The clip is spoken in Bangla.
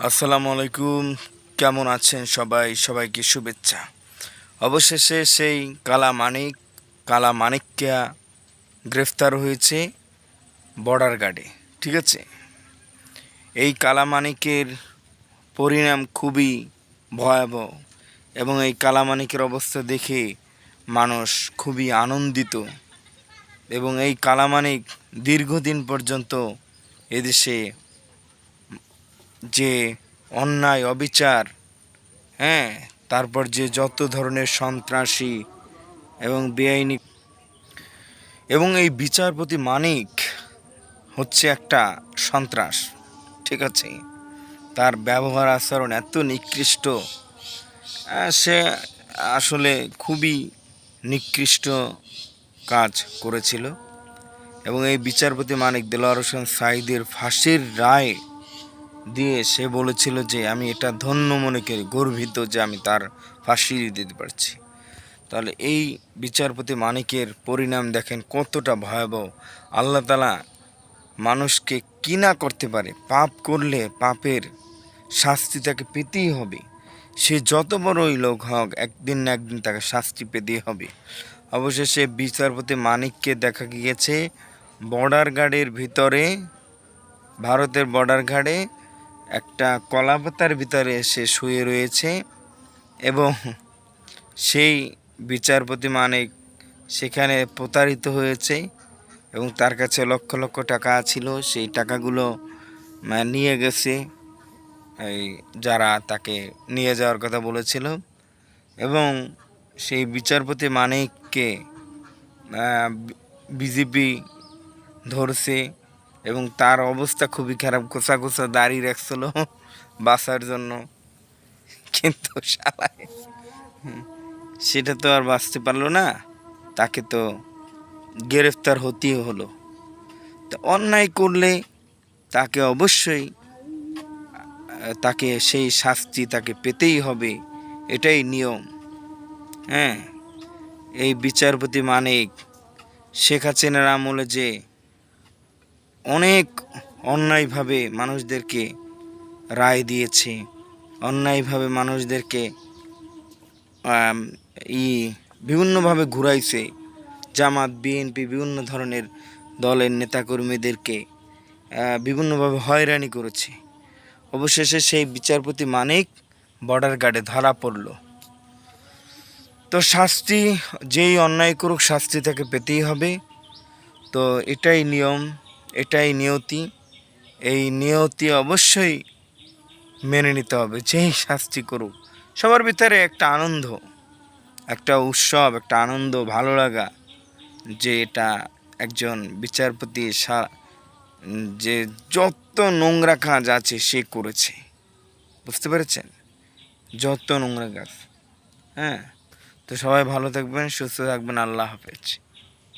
আসসালামু আলাইকুম। কেমন আছেন সবাই? সবাইকে শুভেচ্ছা। অবশেষে সেই কালা মানিক, কালা মানিককে গ্রেফতার হয়েছে বর্ডার গার্ডে, ঠিক আছে? এই কালা মানিকের পরিণাম খুবই ভয়াবহ এবং এই কালা মানিকের অবস্থা দেখে মানুষ খুবই আনন্দিত এবং এই কালামানিক দীর্ঘদিন পর্যন্ত এদেশে যে অন্যায়, অবিচার হ্যাঁ তারপর যে যত ধরনের সন্ত্রাসী এবং বেআইনি এবং এই বিচারপতি মানিক হচ্ছে একটা সন্ত্রাস, ঠিক আছে? তার ব্যবহার আচরণ এত নিকৃষ্ট সে আসলে খুবই নিকৃষ্ট কাজ করেছিল এবং এই বিচারপতি মানিক দেলোয়ার হোসেন সাইদের ফাঁসির রায় দিয়ে সে বলেছিল যে আমি এটা ধন্য মনে করি গর্বিত যে আমি তার ফাঁসি দিতে পারছি। তাহলে এই বিচারপতি মানিকের পরিণাম দেখেন কতটা ভয়াবহ। আল্লাহ তালা মানুষকে কি না করতে পারে, পাপ করলে পাপের শাস্তি তাকে পেতেই হবে। সে যত বড়ই লোক হোক, একদিন না একদিন তাকে শাস্তি পেতেই হবে। অবশেষে বিচারপতি মানিককে দেখা গিয়েছে, বর্ডার গার্ডের ভিতরে, ভারতের বর্ডার গার্ডে একটা কলাপাতার ভিতরে সে শুয়ে রয়েছে এবং সেই বিচারপতি মানিক সেখানে প্রতারিত হয়েছে এবং তার কাছে লক্ষ লক্ষ টাকা ছিল। সেই টাকাগুলো নিয়ে গেছে। এই যারা তাকে নিয়ে যাওয়ার কথা বলেছিল এবং সেই বিচারপতি মানিককে বিজেপি ধরছে। এবং তার অবস্থা খুবই খারাপ কোসা কোসা দাড়ি রাখছিল বাঁচার জন্য। কিন্তু শালায় সেটা তো আর বাঁচতে পারল না। তাকে তো গ্রেফতার হতেই হলো। তো অন্যায় করলে তাকে অবশ্যই তাকে সেই শাস্তি তাকে পেতেই হবে, এটাই নিয়ম। হ্যাঁ এই বিচারপতি মানিক, শেখ হাসিনার আমলে যে অনেক অন্যায়ভাবে মানুষদেরকে রায় দিয়েছে। অন্যায়ভাবে মানুষদেরকে ই বিভিন্নভাবে ঘুরাইছে। জামাত, বিএনপি বিভিন্ন ধরনের দলের নেতাকর্মীদেরকে বিভিন্নভাবে হয়রানি করেছে। অবশেষে সেই বিচারপতি মানিক বর্ডার গার্ডে ধরা পড়ল। তো শাস্তি, যেই অন্যায় করুক, শাস্তি তাকে পেতেই হবে। তো এটাই নিয়ম। এটাই নিয়তি। এই নিয়তি অবশ্যই মেনে নিতে হবে যেই শাস্তি করুক। সবার ভিতরে একটা আনন্দ, একটা উৎসব, একটা আনন্দ, ভালো লাগা, যে এটা একজন বিচারপতি যে যত নোংরা কাজ আছে সে করেছে। বুঝতে পেরেছেন? যত নোংরা কাজ। হ্যাঁ? তো সবাই ভালো থাকবেন, সুস্থ থাকবেন, আল্লাহ হাফেজ।